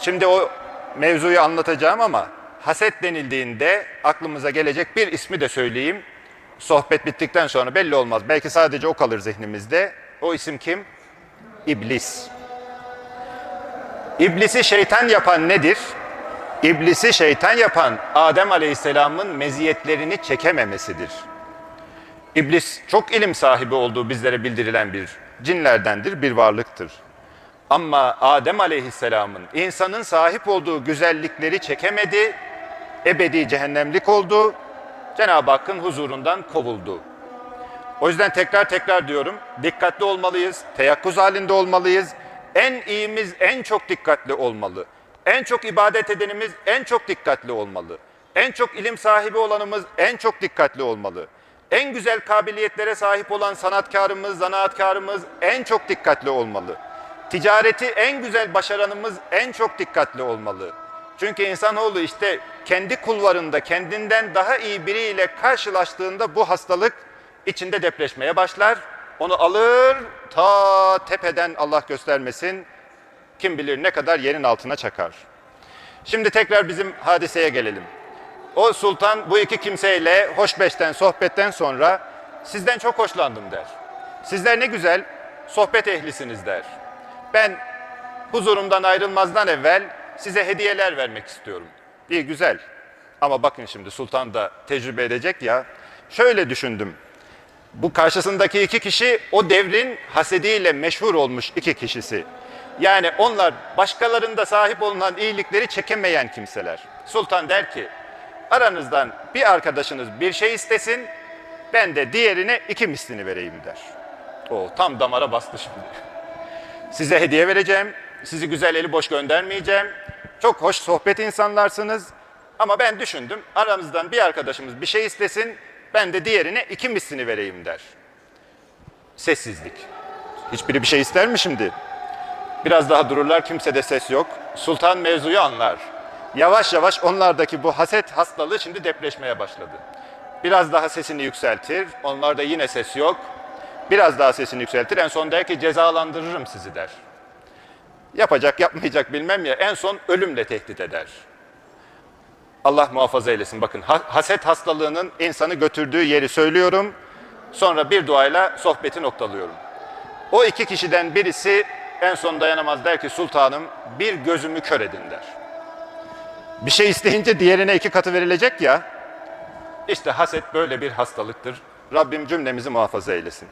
Şimdi o mevzuyu anlatacağım ama haset denildiğinde aklımıza gelecek bir ismi de söyleyeyim. Sohbet bittikten sonra belli olmaz. Belki sadece o kalır zihnimizde. O isim kim? İblis. İblisi şeytan yapan nedir? İblisi şeytan yapan Adem Aleyhisselam'ın meziyetlerini çekememesidir. İblis çok ilim sahibi olduğu bizlere bildirilen bir cinlerdendir, bir varlıktır. Ama Adem Aleyhisselam'ın insanın sahip olduğu güzellikleri çekemedi, ebedi cehennemlik oldu, Cenab-ı Hakk'ın huzurundan kovuldu. O yüzden tekrar tekrar diyorum, dikkatli olmalıyız, teyakkuz halinde olmalıyız. En iyimiz en çok dikkatli olmalı. En çok ibadet edenimiz en çok dikkatli olmalı. En çok ilim sahibi olanımız en çok dikkatli olmalı. En güzel kabiliyetlere sahip olan sanatkarımız, zanaatkarımız en çok dikkatli olmalı. Ticareti en güzel başaranımız en çok dikkatli olmalı. Çünkü insanoğlu işte kendi kulvarında kendinden daha iyi biriyle karşılaştığında bu hastalık içinde depreşmeye başlar. Onu alır ta tepeden Allah göstermesin kim bilir ne kadar yerin altına çakar. Şimdi tekrar bizim hadiseye gelelim. O sultan bu iki kimseyle hoşbeşten, sohbetten sonra sizden çok hoşlandım der. Sizler ne güzel sohbet ehlisiniz der. Ben huzurumdan ayrılmazdan evvel size hediyeler vermek istiyorum. İyi güzel. Ama bakın şimdi sultan da tecrübe edecek ya. Şöyle düşündüm. Bu karşısındaki iki kişi o devrin hasediyle meşhur olmuş iki kişisi. Yani onlar başkalarında sahip olunan iyilikleri çekemeyen kimseler. Sultan der ki aranızdan bir arkadaşınız bir şey istesin ben de diğerine iki mislini vereyim der. O tam damara bastı şimdi. Size hediye vereceğim. Sizi güzel eli boş göndermeyeceğim. Çok hoş sohbet insanlarsınız. Ama ben düşündüm aramızdan bir arkadaşımız bir şey istesin ben de diğerine iki mislini vereyim der. Sessizlik. Hiçbiri bir şey ister mi şimdi? Biraz daha dururlar kimsede ses yok. Sultan mevzuyu anlar. Yavaş yavaş onlardaki bu haset hastalığı şimdi depreşmeye başladı. Biraz daha sesini yükseltir. Onlarda yine ses yok. Biraz daha sesini yükseltir. En son der ki cezalandırırım sizi der. Yapacak yapmayacak bilmem ya en son ölümle tehdit eder. Allah muhafaza eylesin. Bakın ha- haset hastalığının insanı götürdüğü yeri söylüyorum. Sonra bir duayla sohbeti noktalıyorum. O iki kişiden birisi en son dayanamaz der ki sultanım bir gözümü kör edin der. Bir şey isteyince diğerine iki katı verilecek ya. İşte haset böyle bir hastalıktır. Rabbim cümlemizi muhafaza eylesin.